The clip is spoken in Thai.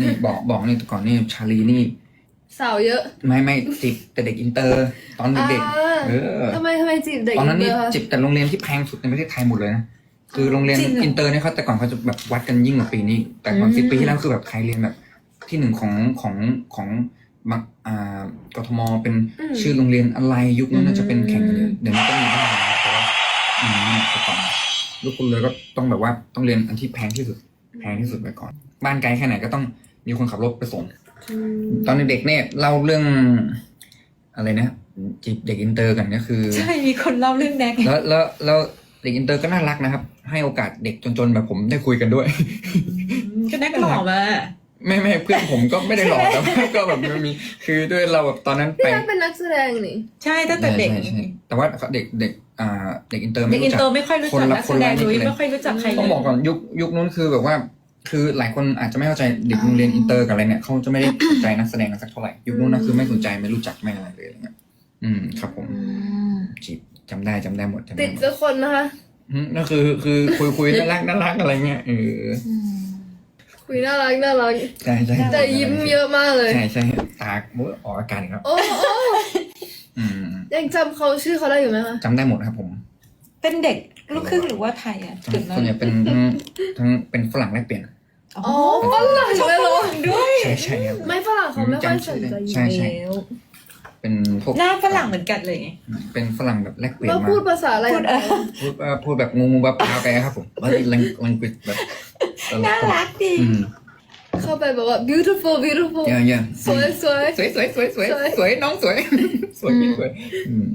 นี่บอกบอกนี่แต่ก่อนนี่ชาลีนี่ สาวเยอะ ไม่ไม่จีบแต่เด็กอินเตอร์ ตอนเด็กอ่า ๆเออทำไมทำไมจีบเด็กตอนนั้นนี่เยอะคะ จีบแต่โรงเรียนที่แพงสุดในประเทศไทยหมดเลยนะคือโรงเรียนจริงเหรออินเตอร์เนี่ยเขาแต่ก่อนเขาจะแบบวัดกันยิ่งกว่าปีนี้ แต่ก่อนสิบปีที่แล้วคือแบบใครเรียนแบบ ที่หนึ่งของของของมักอ่ากทมเป็นอืม ชื่อโรงเรียนอะไรยุคนั้นน่าจะเป็นแข่งกันเลยเดี๋ยวนี้ก็มีบ้างนะแต่ว่าอืมแต่ก่อนลูกคุณเลยก็ต้องแบบว่าต้องเรียนอันที่แพงที่สุดแพงที่สุดไปก่อน บ้านไกลแค่ไหนก็ต้องมีคนขับรถไปส่งอืมตอนเด็กๆเนี่ยเล่าเรื่อง อะไรนะจีบเด็กอินเตอร์กันก็คือ ใช่มีคนเล่าเรื่องแดกแล้วแล้วแล้วเด็กอินเตอร์ก็น่ารักนะครับ ให้โอกาสเด็กจนๆแบบผมได้คุยกันด้วย ก็แดกหล่อมา ไม่ไม่เพื่อนผมก็ไม่ได้หลอกแต่ว่าก็แบบมันมีคือด้วยเราแบบตอนนั้นพี่ไปนัทเป็นนักแสดงนี่ ใช่ตั้งแต่เด็ก ใช่ใช่แต่ว่าเด็กเด็กอ่าเด็กอินเตอร์เด็ไม่กอิรู้นจัก เตอร์ไม่ค่อยรู้คนจักละนักคแสนดละงนิด นุ้ยเลยไม่ค่อยรู้จักใครเลต้องยบอกก่อนยุคยุคนู้นคือแบบว่า คือหลายคนอาจจะไม่เข้าใจเด็กโรงเรียนอินเตอร์กับอะไรเนี่ยเขาจะไม่ได้สนใจนักแสดงกันสักเท่าไหร่ยุคนู้นนะคือไม่สนใจไม่รู้จักไม่อะไรเลยอะไรเงี้ยอืมครับผมจีบจำได้จำได้หมดจำติได้ดหมดสักคนนะคะอืมนั่นคือคือคุยคุยน่ารักน่ารักอะไรเงี้ยเออ คุยน่ารักน่ารักใช่ใช่แต่ยิ้มเยอะมากเลย ใช่ใช่ตาโอ้ยออกอาการอีกแล้วโอ้โอ้อืมยังจำเขาชื่อเขาได้อยู่ไหมคะจำได้หมดครับผม เป็นเด็กลูกครึ่งหรือว่าไทยอะจุดนั้ส่วนนใหญ่เป็นทั้งทั้งเป็นฝรั่งแลกเปลี่ยนอ๋อฝรั่งเลยเหรอด้วยใช่ใช่ครับไม่ฝรั่งเขาไม่ค่อยสนใจอยู่ใช่ใช่แล้วเป็นพวกหน้าฝรั่งเหมือนกันเลยไงเป็นฝรั่งแบบแลกเปลี่ยนเรามาพูดภาษาอะไรพูดเออพูดเอ่อพูดแบบงูงูแบบปลาไปครับผมว่าลังลังกิแบบเออ น่ารักดี อืมเข้าไปแบบว่า beautiful beautiful เยอะเยอะสวยสวยสวยสวยสวยสวยสวยสวยน้องสวย สวยสวยอืม